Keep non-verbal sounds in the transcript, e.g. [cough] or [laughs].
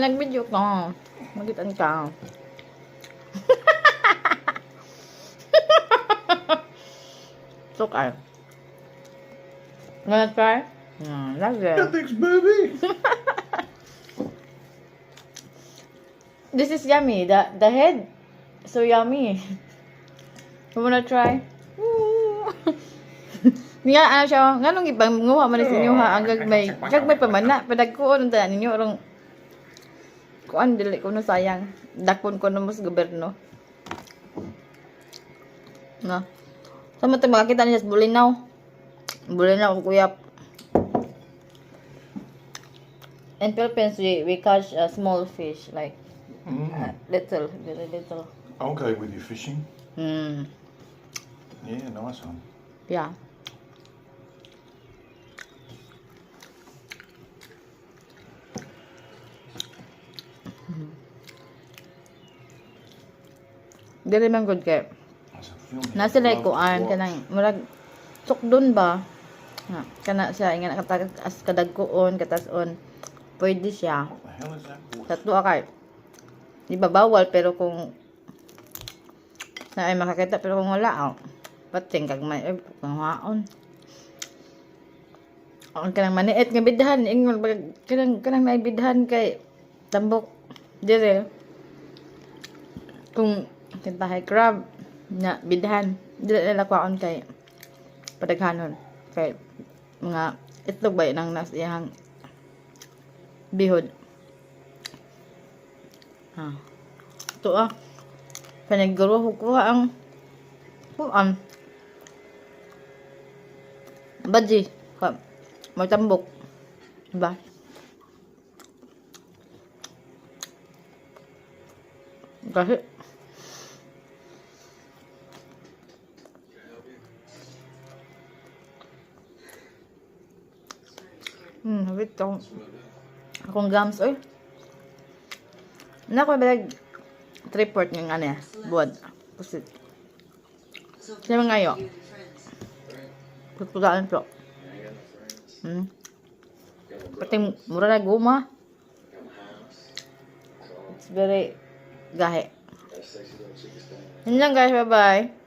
nag-video ka. Magitan ka. [laughs] Sukar. Wanna try? Mm, love it. Thanks, baby. This is yummy. The the head, so yummy. You wanna try? [laughs] Nga ano siya, nga nung ibang nguha man sa inyo ha, ang gagmay, gagmay pa man na, padagkuon ang tanan ninyo, orong, kuan, dili ko no sayang, dakpon ko no mas gobyerno. Nga. Sama tayo makakita niya sa Bulinaw. Bulinaw, kuyap. In Philippines, we, we catch a small fish, like, Mm. uh, little, very little. Okay with your fishing. Mm. Yeah, nice one. Yeah. Dili man good kay. That's a film. Nasa like Love to kuan kanang murag sukdon ba? Nga, kana siya inga nakatag as kadagkuon katason. Pwede siya. Tatlo akay. Di ba bawal pero kung na ay makakita pero kung wala oh. Pating kag may eh, kung haon. Ang kanang maniit nga bidhan ingon kanang kanang may bidhan kay tambok dire. Kung kintahay crab na bidhan dili nila kwaon kay padaghanon kay mga itlog ba nang nas iyang bihod. Ha. Ito ah. Paniguro ko ang kuan. Baji. Ka. Magtambok. Diba? Kasi Hmm, habit ko. Akong gums, oy. Nako, balag triport ng ano ya, buwad. Pusit. Mga ngayo. Putpulaan po. Hmm. Pati mura na guma. It's very gahe. Yun lang guys, bye-bye.